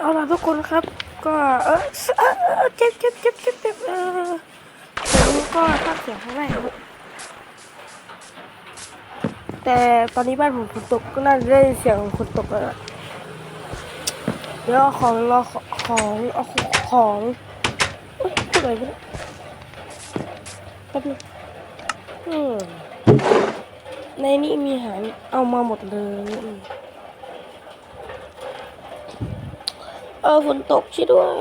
เอาล่ะทุกคนครับ ก็เออเจ็บเจ็บเจ็บเจ็บเจ็บเออผมก็ภาคเสียงครั้งแรกครับแต่ตอนนี้บ้านผมฝนตกก็น่าจะได้เสียงฝนตกแล้วล่ะเดี๋ยวเอาของรอของเอาของเอ้ยพูดอะไรไม่ได้แป๊บนึงอืมในนี้มีอาหารเอามาหมดเลยอืม เออฝนตกช่วยด้วย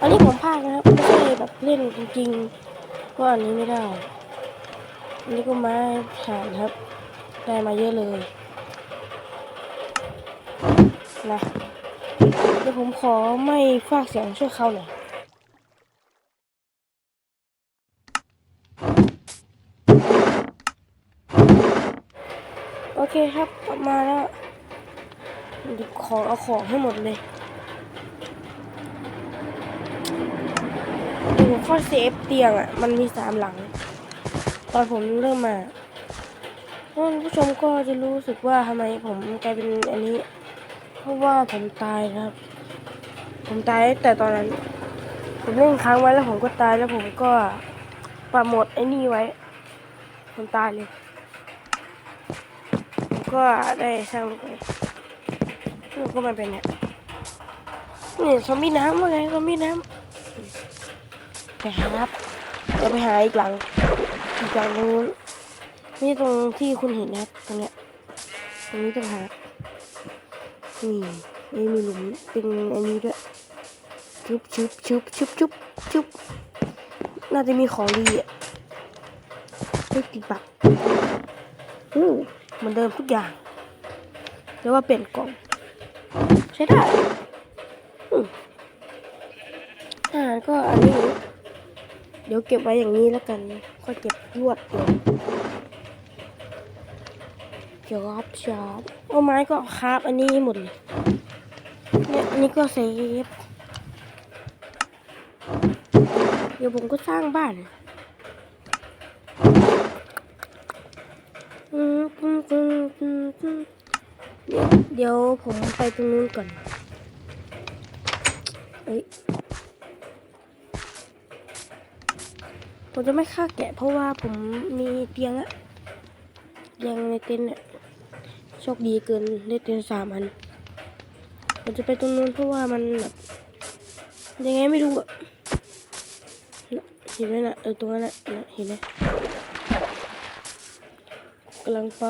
อันนี้ผมพลากนะครับไม่ใช่แบบเล่นจริงๆเพราอันนี้ไม่ได้ อันนี้ก็ไม้ฐานครับ ได้มาเยอะเลยนะเดี๋ยวผมขอไม่ฟากเสียงช่วยเขาหน่อยโอเคครับมาแล้ว ของเอาของให้หมดเลยดี๋ยวผมเข้าเซฟเตียงอะ มันมีสามหลัง ตอนผมเริ่มมาท่านผู้ชมก็จะรู้สึกว่าทำไมผมกลายเป็นอันนี้ เพราะว่าผมตายครับ ผมตายแต่ตอนนั้น ผมเล่นค้างไว้แล้วผมก็ตายแล้วผมก็ปรับโหมดไอ้นี่ไว้ ผมตายเลย ผมก็ได้สร้างลูกไว้ มันก็มาเป็นเนี่ยนี่ซอมบี้น้ำว่าไงซอมบี้น้ำไปหาครับเดี๋ยวไปหาอีกหลังอีกหลังนู้นนี่ตรงที่คุณเห็นนะตรงเนี้ยตรงนี้ต้องหานี่นี่มีหลุมเป็นอันนี้ด้วยชุบชุบชุบชุบชุบชุบน่าจะมีของดีอะไม่ติดบัตรอู้เหมือนเดิมทุกอย่างเรียกว่าเปลี่ยนกล่อง ใช้ได้อาหารก็อันนี้ เดี๋ยวเก็บไว้อย่างนี้แล้วกันค่อยเก็บรวดเดียวจอบจอบเอาไม้ก็คราบอันนี้หมดเลยเนี่ยอันนี้ก็เซฟเดี๋ยวผมก็สร้างบ้าน อืมอืมอืมอืมอืม เดี๋ยวผมไปตรงนู้นก่อนเอ้ยผมจะไม่ฆ่าแกะเพราะว่าผมมีเตียงอะเตียงในเต็นท์อะโชคดีเกินได้เตียงสามอันผมจะไปตรงนู้นเพราะว่ามันแบบยังไงไม่รู้อะเห็นไหมนะเออตรงนั้นนะน่ะเห็นไหม กำลังไป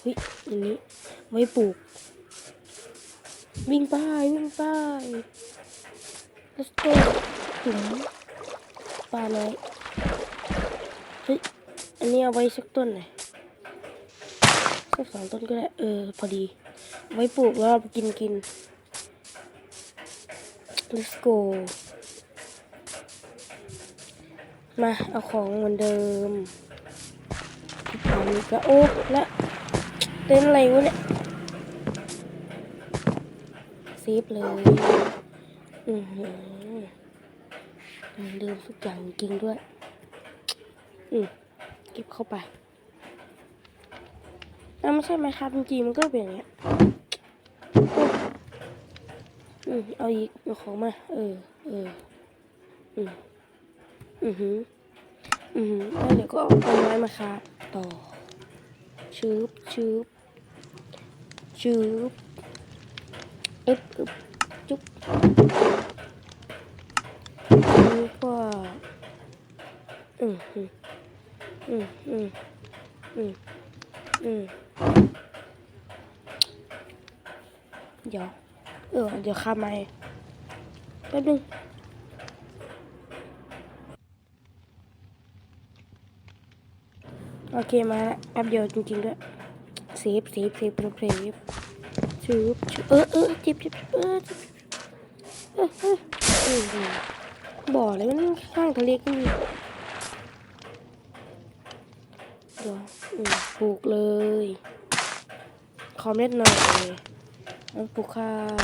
เฮ้ยอันนี้ ไว้ปลูก วิ่งไปวิ่งไป let's go ถุงปลาน้อยเฮ้ยอันนี้เอาไว้สักต้นหน่อยสักสองต้นก็ได้ เออ พอดี ไว้ปลูกแล้วเอากินกิน let's go มา เอาของเหมือนเดิม อันนี้ก็โอ้และเต้นอะไรวะเนี่ยเซฟเลยอือหือเหมือนเดิมทุกอย่างจริงด้วย อืมเก็บเข้าไปอ่ไม่ใช่ไหมครับจริงๆมันก็เป็นอย่างเงี้ยอืมเอาอีกเอาของมา เออ เออ อืมอือหือ อือหือแล้วเดี๋ยวก็เอาเอาไม้มาครับ ต่อชืบชืบชืบอึบอึบจุ๊บนี่ก็อืมอืมอืมอืมอืมอืมเดี๋ยว เออ เดี๋ยวข้ามมาแป๊บนึง โอเคมาแล้วแป๊บเดียวจริงๆด้วยเซฟเซฟเซฟเซฟเซฟชืบชเออเออเจ็บเจ็บเออเจ็บเออเออเออบ่อเลยมันข้างทะเลก็มีเดี๋ยวอืมปลูกเลยคอมเล็ดหน่อยแล้วปลูกข้าว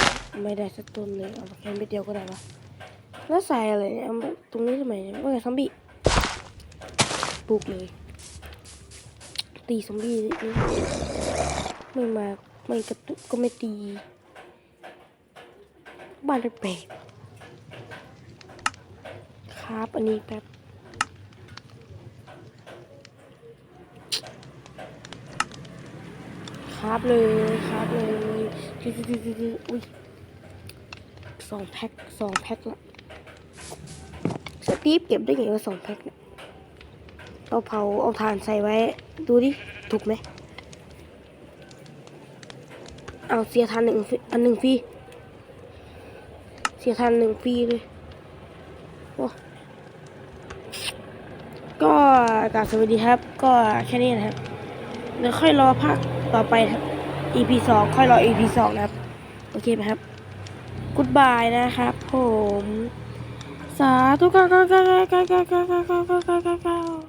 ไม่ได้สักต้นเลยเอาแค่เม็ดเดียวก็ได้วะแล้วใส่อะไรเนี่ยเอามาตรงนี้ทำไมเนี่ยว่าไงซอมบี้ปลูกเลย ตีซอมบี้นี่ไม่มาไม่กระตุกก็ไม่ตี บ้านแปลกครับอันนี้แป๊บครับเลยครับเลยคือคือคือคืออุ้ยสองแพ็คสองแพ็คละสตีฟเก็บได้ไงว่าสองแพ็คเนี่ย เอาเผาเอาถ่านใส่ไว้ ดูดิ ถูกไหม เอาเสียทานหนึ่งฟีอันหนึ่งฟรี เสียทานหนึ่งฟรีเลยโอ้ก็กราบสวัสดีครับ ก็แค่นี้นะครับเดี๋ยวค่อยรอภาคต่อไปครับ EP สองค่อยรอ EP สองนะครับ โอเคไหมครับกุดบายนะครับผม สาธุก้าก้าก้าก้าก้าก้าก้าก้าก้าก้า